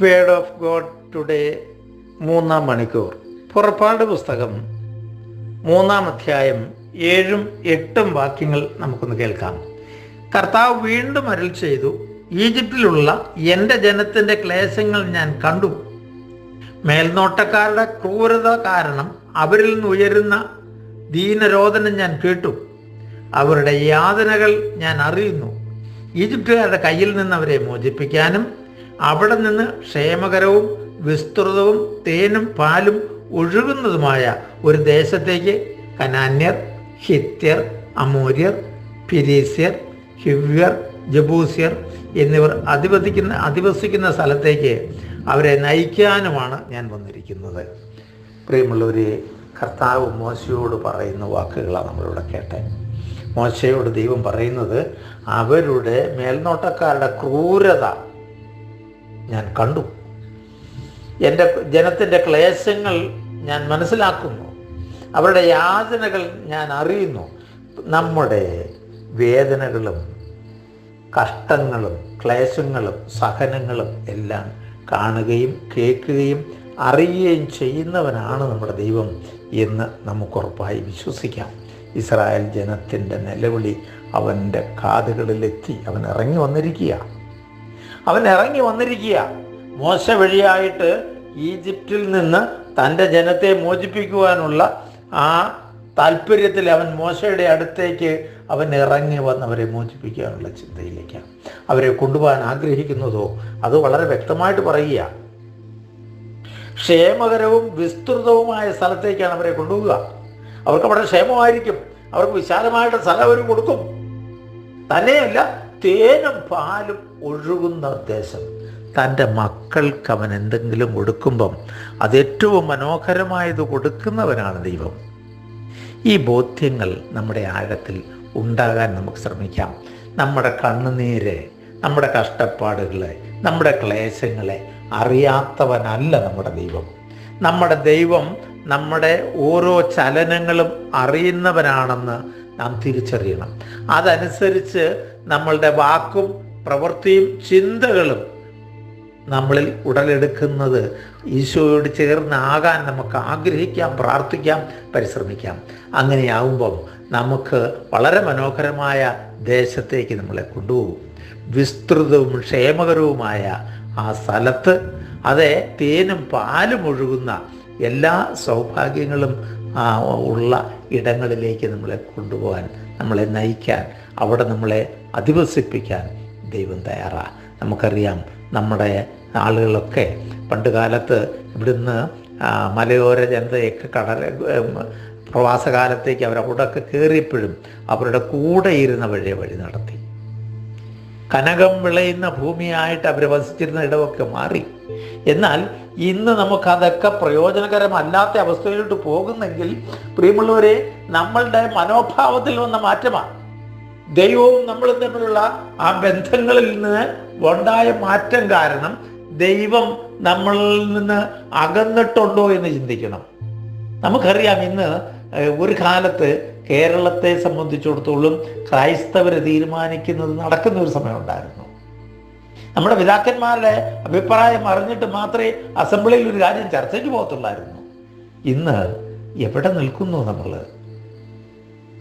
Word of God today മൂന്നാം മണിക്കൂർ. പുറപ്പാട് പുസ്തകം മൂന്നാം അധ്യായം ഏഴും എട്ടും വാക്യങ്ങൾ നമുക്കൊന്ന് കേൾക്കാം. കർത്താവ് വീണ്ടും അരുൾ ചെയ്തു ഈജിപ്തിലുള്ള എന്റെ ജനത്തിന്റെ ക്ലേശങ്ങൾ ഞാൻ കണ്ടു. മേൽനോട്ടക്കാരുടെ ക്രൂരത കാരണം അവരിൽ നിന്ന് ഉയരുന്ന ദീനരോധനം ഞാൻ കേട്ടു. അവരുടെ യാതനകൾ ഞാൻ അറിയുന്നു. ഈജിപ്തുകാരുടെ കയ്യിൽ നിന്ന് അവരെ മോചിപ്പിക്കാനും അവിടെ നിന്ന് ക്ഷേമകരവും വിസ്തൃതവും തേനും പാലും ഒഴുകുന്നതുമായ ഒരു ദേശത്തേക്ക് കനാന്യർ ഹിത്യർ അമൂര്യർ ഫിരീസ്യർ ഹിവ്യർ ജബൂസ്യർ എന്നിവർ അധിവസിക്കുന്ന അധിവസിക്കുന്ന സ്ഥലത്തേക്ക് അവരെ നയിക്കാനുമാണ് ഞാൻ വന്നിരിക്കുന്നത്. പ്രിയമുള്ളവരെ കർത്താവ് മോശയോട് പറയുന്ന വാക്കുകളാണ് നമ്മളിവിടെ കേട്ടെ മോശയോട് ദൈവം പറയുന്നത് അവരുടെ മേൽനോട്ടക്കാരുടെ ക്രൂരത ഞാൻ കണ്ടു. എന്റെ ജനത്തിന്റെ ക്ലേശങ്ങൾ ഞാൻ മനസ്സിലാക്കുന്നു. അവരുടെ യാതനകൾ ഞാൻ അറിയുന്നു. നമ്മുടെ വേദനകളും കഷ്ടങ്ങളും ക്ലേശങ്ങളും സഹനങ്ങളും എല്ലാം കാണുകയും കേൾക്കുകയും അറിയുകയും ചെയ്യുന്നവനാണ് നമ്മുടെ ദൈവം എന്ന് നമുക്കുറപ്പായി വിശ്വസിക്കാം. ഇസ്രായേൽ ജനത്തിന്റെ നിലവിളി അവന്റെ കാതുകളിലെത്തി അവൻ ഇറങ്ങി വന്നിരിക്കുക അവൻ ഇറങ്ങി വന്നിരിക്കുക മോശ വഴിയായിട്ട് ഈജിപ്തിൽ നിന്ന് തന്റെ ജനത്തെ മോചിപ്പിക്കുവാനുള്ള ആ താല്പര്യത്തിൽ അവൻ മോശയുടെ അടുത്തേക്ക് അവൻ ഇറങ്ങി വന്ന് അവരെ മോചിപ്പിക്കാനുള്ള ചിന്തയിലേക്കാണ് അവരെ കൊണ്ടുപോകാൻ ആഗ്രഹിക്കുന്നതോ അത് വളരെ വ്യക്തമായിട്ട് പറയുക ക്ഷേമകരവും വിസ്തൃതവുമായ സ്ഥലത്തേക്കാണ് അവരെ കൊണ്ടുപോവുക. അവർക്ക് വളരെ ക്ഷേമമായിരിക്കും. അവർക്ക് വിശാലമായിട്ട് സ്ഥലം അവർ കൊടുക്കും. തന്നെയല്ല തേനും പാലും ഒഴുകുന്ന ദേശം. തന്റെ മക്കൾക്ക് അവൻ എന്തെങ്കിലും കൊടുക്കുമ്പം അത് ഏറ്റവും മനോഹരമായത് കൊടുക്കുന്നവനാണ് ദൈവം. ഈ ബോധ്യങ്ങൾ നമ്മുടെ ആഴത്തിൽ ഉണ്ടാകാൻ നമുക്ക് ശ്രമിക്കാം. നമ്മുടെ കണ്ണുനീര് നമ്മുടെ കഷ്ടപ്പാടുകളെ നമ്മുടെ ക്ലേശങ്ങളെ അറിയാത്തവനല്ല നമ്മുടെ ദൈവം. നമ്മുടെ ദൈവം നമ്മുടെ ഓരോ ചലനങ്ങളും അറിയുന്നവനാണെന്ന് നാം തിരിച്ചറിയണം. അതനുസരിച്ച് നമ്മളുടെ വാക്കും പ്രവൃത്തിയും ചിന്തകളും നമ്മളിൽ ഉടലെടുക്കുന്നത് ഈശോയോട് ചേർന്നാകാൻ നമുക്ക് ആഗ്രഹിക്കാം പ്രാർത്ഥിക്കാം പരിശ്രമിക്കാം. അങ്ങനെയാവുമ്പം നമുക്ക് വളരെ മനോഹരമായ ദേശത്തേക്ക് നമ്മളെ കൊണ്ടുപോകും. വിസ്തൃതവും ക്ഷേമകരവുമായ ആ സ്ഥലത്ത് അതെ തേനും പാലും ഒഴുകുന്ന എല്ലാ സൗഭാഗ്യങ്ങളും ഉള്ള ഇടങ്ങളിലേക്ക് നമ്മളെ കൊണ്ടുപോകാൻ നമ്മളെ നയിക്കാൻ അവിടെ നമ്മളെ അധിവസിപ്പിക്കാൻ ദൈവം തയ്യാറാണ് നമുക്കറിയാം നമ്മുടെ ആളുകളൊക്കെ പണ്ട് കാലത്ത് ഇവിടുന്ന് മലയോര ജനതയൊക്കെ കടൽ പ്രവാസകാലത്തേക്ക് അവർ അവിടെയൊക്കെ കയറിയപ്പോഴും അവരുടെ കൂടെ ഇരുന്ന വഴിയെ വഴി നടത്തി. കനകം വിളയുന്ന ഭൂമിയായിട്ട് അവർ വസിച്ചിരുന്ന ഇടമൊക്കെ മാറി. എന്നാൽ ഇന്ന് നമുക്കതൊക്കെ പ്രയോജനകരമല്ലാത്ത അവസ്ഥയിലോട്ട് പോകുന്നെങ്കിൽ പ്രിയമുള്ളവരെ നമ്മളുടെ മനോഭാവത്തിൽ വന്ന മാറ്റമാണ്. ദൈവവും നമ്മളും തമ്മിലുള്ള ആ ബന്ധങ്ങളിൽ നിന്ന് ഉണ്ടായ മാറ്റം കാരണം ദൈവം നമ്മളിൽ നിന്ന് അകന്നിട്ടുണ്ടോ എന്ന് ചിന്തിക്കണം. നമുക്കറിയാം ഇന്ന് ഒരു കാലത്ത് കേരളത്തെ സംബന്ധിച്ചിടത്തോളം ക്രൈസ്തവർ തീരുമാനിക്കുന്നത് നടക്കുന്ന ഒരു സമയമുണ്ടായിരുന്നു. നമ്മുടെ പിതാക്കന്മാരുടെ അഭിപ്രായം അറിഞ്ഞിട്ട് മാത്രമേ അസംബ്ലിയിൽ ഒരു കാര്യം ചർച്ചയ്ക്ക് പോകത്തുള്ളായിരുന്നു. ഇന്ന് എവിടെ നിൽക്കുന്നു നമ്മൾ?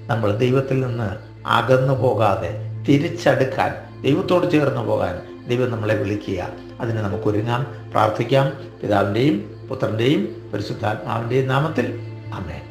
നമ്മൾ ദൈവത്തിൽ നിന്ന് അകന്നു പോകാതെ തിരിച്ചടുക്കാൻ ദൈവത്തോട് ചേർന്ന് പോകാൻ ദൈവം നമ്മളെ വിളിക്കുക. അതിന് നമുക്ക് ഒരുങ്ങാം പ്രാർത്ഥിക്കാം. പിതാവിന്റെയും പുത്രന്റെയും പരിശുദ്ധാത്മാവിന്റെയും നാമത്തിൽ. അമേ